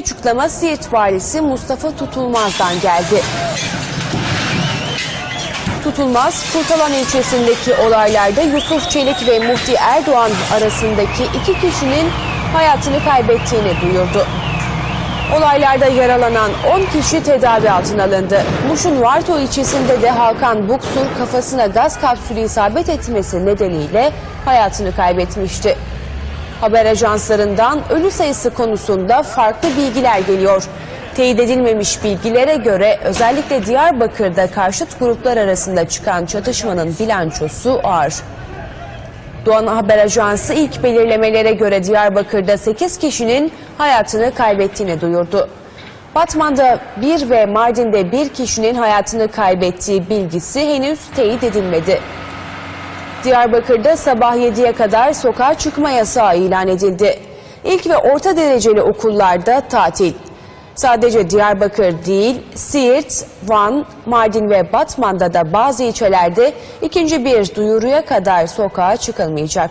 Açıklama Siirt valisi Mustafa Tutulmaz'dan geldi. Tutulmaz, Kurtalan ilçesindeki olaylarda Yusuf Çelik ve Muhti Erdoğan arasındaki iki kişinin hayatını kaybettiğini duyurdu. Olaylarda yaralanan 10 kişi tedavi altına alındı. Muş'un Varto ilçesinde de Hakan Buksur kafasına gaz kapsülü isabet etmesi nedeniyle hayatını kaybetmişti. Haber ajanslarından ölü sayısı konusunda farklı bilgiler geliyor. Teyit edilmemiş bilgilere göre özellikle Diyarbakır'da karşıt gruplar arasında çıkan çatışmanın bilançosu ağır. Doğan Haber Ajansı ilk belirlemelere göre Diyarbakır'da 8 kişinin hayatını kaybettiğini duyurdu. Batman'da bir ve Mardin'de bir kişinin hayatını kaybettiği bilgisi henüz teyit edilmedi. Diyarbakır'da sabah 7'ye kadar sokağa çıkma yasağı ilan edildi. İlk ve orta dereceli okullarda tatil. Sadece Diyarbakır değil, Siirt, Van, Mardin ve Batman'da da bazı ilçelerde ikinci bir duyuruya kadar sokağa çıkılmayacak.